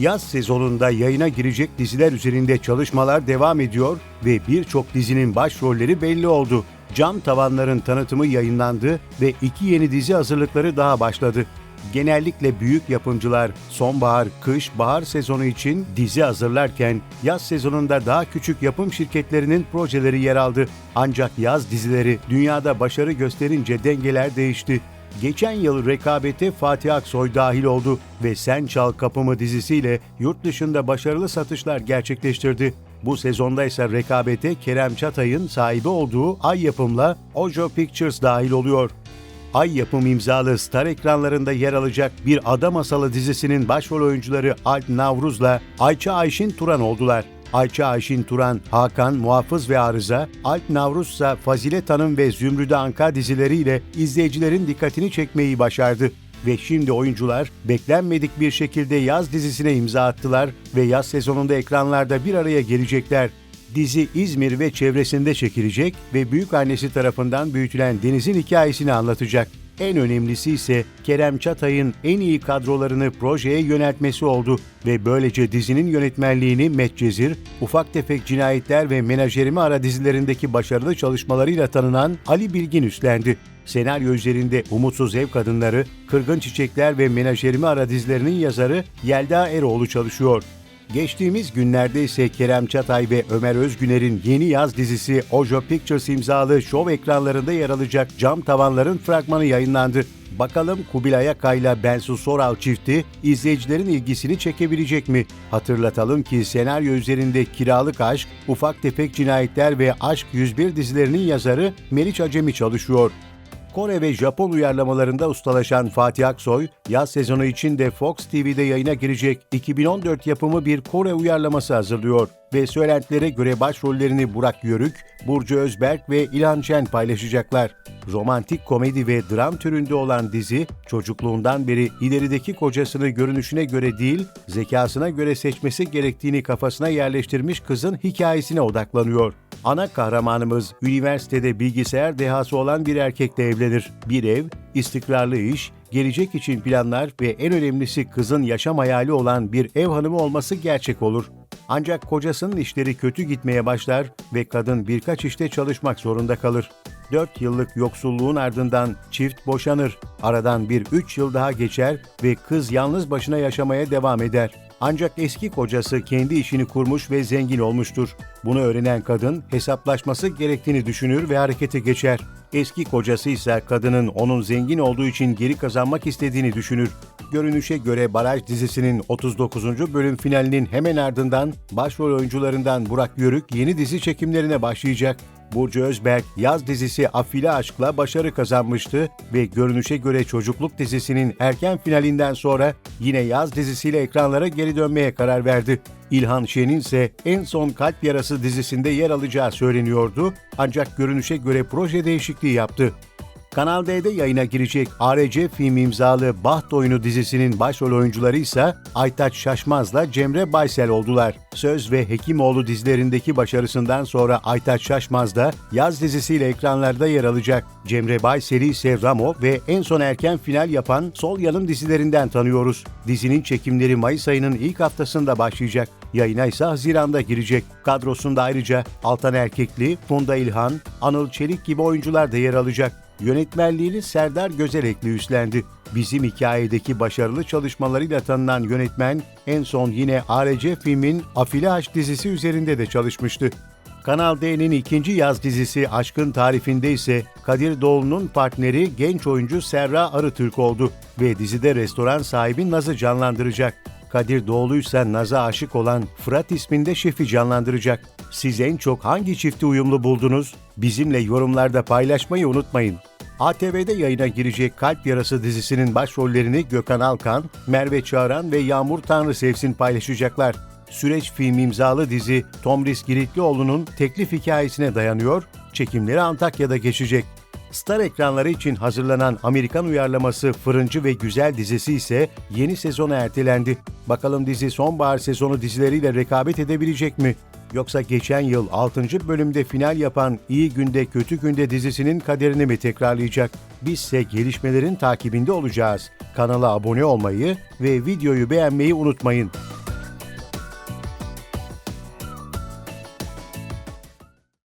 Yaz sezonunda yayına girecek diziler üzerinde çalışmalar devam ediyor ve birçok dizinin başrolleri belli oldu. Cam Tavanların tanıtımı yayınlandı ve iki yeni dizi hazırlıkları daha başladı. Genellikle büyük yapımcılar sonbahar, kış, bahar sezonu için dizi hazırlarken yaz sezonunda daha küçük yapım şirketlerinin projeleri yer aldı. Ancak yaz dizileri dünyada başarı gösterince dengeler değişti. Geçen yıl rekabete Fatih Aksoy dahil oldu ve Sen Çal Kapımı dizisiyle yurt dışında başarılı satışlar gerçekleştirdi. Bu sezonda ise rekabete Kerem Çatay'ın sahibi olduğu Ay Yapım'la Ojo Pictures dahil oluyor. Ay yapım imzalı star ekranlarında yer alacak Bir Ada Masalı dizisinin başrol oyuncuları Alp Navruz'la Ayça Ayşin Turan oldular. Ayça Ayşin Turan, Hakan, Muhafız ve Arıza, Alp Navruz ise Fazilet Hanım ve Zümrüde Anka dizileriyle izleyicilerin dikkatini çekmeyi başardı. Ve şimdi oyuncular beklenmedik bir şekilde yaz dizisine imza attılar ve yaz sezonunda ekranlarda bir araya gelecekler. Dizi İzmir ve çevresinde çekilecek ve büyük annesi tarafından büyütülen Deniz'in hikayesini anlatacak. En önemlisi ise Kerem Çatay'ın en iyi kadrolarını projeye yöneltmesi oldu ve böylece dizinin yönetmenliğini Medcezir, Ufak Tefek Cinayetler ve Menajerimi Ara dizilerindeki başarılı çalışmalarıyla tanınan Ali Bilgin üstlendi. Senaryo üzerinde Umutsuz Ev Kadınları, Kırgın Çiçekler ve Menajerimi Ara dizilerinin yazarı Yelda Eroğlu çalışıyor. Geçtiğimiz günlerde ise Kerem Çatay ve Ömer Özgüner'in yeni yaz dizisi Ojo Pictures imzalı şov ekranlarında yer alacak Cam Tavanların fragmanı yayınlandı. Bakalım Kubilay Akay'la Bensu Soral çifti izleyicilerin ilgisini çekebilecek mi? Hatırlatalım ki senaryo üzerinde Kiralık Aşk, Ufak Tefek Cinayetler ve Aşk 101 dizilerinin yazarı Meriç Acemi çalışıyor. Kore ve Japon uyarlamalarında ustalaşan Fatih Aksoy, yaz sezonu için de Fox TV'de yayına girecek 2014 yapımı bir Kore uyarlaması hazırlıyor ve söylentilere göre başrollerini Burak Yörük, Burcu Özberk ve İlhan Çen paylaşacaklar. Romantik komedi ve dram türünde olan dizi, çocukluğundan beri ilerideki kocasını görünüşüne göre değil, zekasına göre seçmesi gerektiğini kafasına yerleştirmiş kızın hikayesine odaklanıyor. Ana kahramanımız üniversitede bilgisayar dehası olan bir erkekle evlenir. Bir ev, istikrarlı iş, gelecek için planlar ve en önemlisi kızın yaşam hayali olan bir ev hanımı olması gerçek olur. Ancak kocasının işleri kötü gitmeye başlar ve kadın birkaç işte çalışmak zorunda kalır. 4 yıllık yoksulluğun ardından çift boşanır. Aradan bir 3 yıl daha geçer ve kız yalnız başına yaşamaya devam eder. Ancak eski kocası kendi işini kurmuş ve zengin olmuştur. Bunu öğrenen kadın hesaplaşması gerektiğini düşünür ve harekete geçer. Eski kocası ise kadının onun zengin olduğu için geri kazanmak istediğini düşünür. Görünüşe göre Baraj dizisinin 39. bölüm finalinin hemen ardından başrol oyuncularından Burak Yörük yeni dizi çekimlerine başlayacak. Burcu Özberk yaz dizisi Afile Aşk'la başarı kazanmıştı ve görünüşe göre Çocukluk dizisinin erken finalinden sonra yine yaz dizisiyle ekranlara geri dönmeye karar verdi. İlhan Şen'in ise en son Kalp Yarası dizisinde yer alacağı söyleniyordu ancak görünüşe göre proje değişikliği yaptı. Kanal D'de yayına girecek ARC film imzalı Baht Oyunu dizisinin başrol oyuncuları ise Aytaç Şaşmaz'la Cemre Baysel oldular. Söz ve Hekimoğlu dizilerindeki başarısından sonra Aytaç Şaşmaz da yaz dizisiyle ekranlarda yer alacak. Cemre Baysel'i ise Ramo ve en son erken final yapan Sol Yanım dizilerinden tanıyoruz. Dizinin çekimleri Mayıs ayının ilk haftasında başlayacak. Yayına ise Haziran'da girecek. Kadrosunda ayrıca Altan Erkekli, Funda İlhan, Anıl Çelik gibi oyuncular da yer alacak. Yönetmenliğini Serdar Gözelekli üstlendi. Bizim hikayedeki başarılı çalışmalarıyla tanınan yönetmen en son yine ARC filmin Afili Aşk dizisi üzerinde de çalışmıştı. Kanal D'nin ikinci yaz dizisi Aşkın Tarifinde ise Kadir Doğulu'nun partneri genç oyuncu Serra Arıtürk oldu ve dizide restoran sahibi Naz'ı canlandıracak. Kadir Doğulu ise Naz'a aşık olan Fırat isminde şefi canlandıracak. Siz en çok hangi çifti uyumlu buldunuz? Bizimle yorumlarda paylaşmayı unutmayın. ATV'de yayına girecek Kalp Yarası dizisinin başrollerini Gökhan Alkan, Merve Çağran ve Yağmur Tanrı Sevsin paylaşacaklar. Süreç film imzalı dizi Tomris Giritlioğlu'nun teklif hikayesine dayanıyor, çekimleri Antakya'da geçecek. Star ekranları için hazırlanan Amerikan uyarlaması Fırıncı ve Güzel dizisi ise yeni sezona ertelendi. Bakalım dizi sonbahar sezonu dizileriyle rekabet edebilecek mi? Yoksa geçen yıl 6. bölümde final yapan İyi Günde Kötü Günde dizisinin kaderini mi tekrarlayacak? Bizse gelişmelerin takibinde olacağız. Kanala abone olmayı ve videoyu beğenmeyi unutmayın.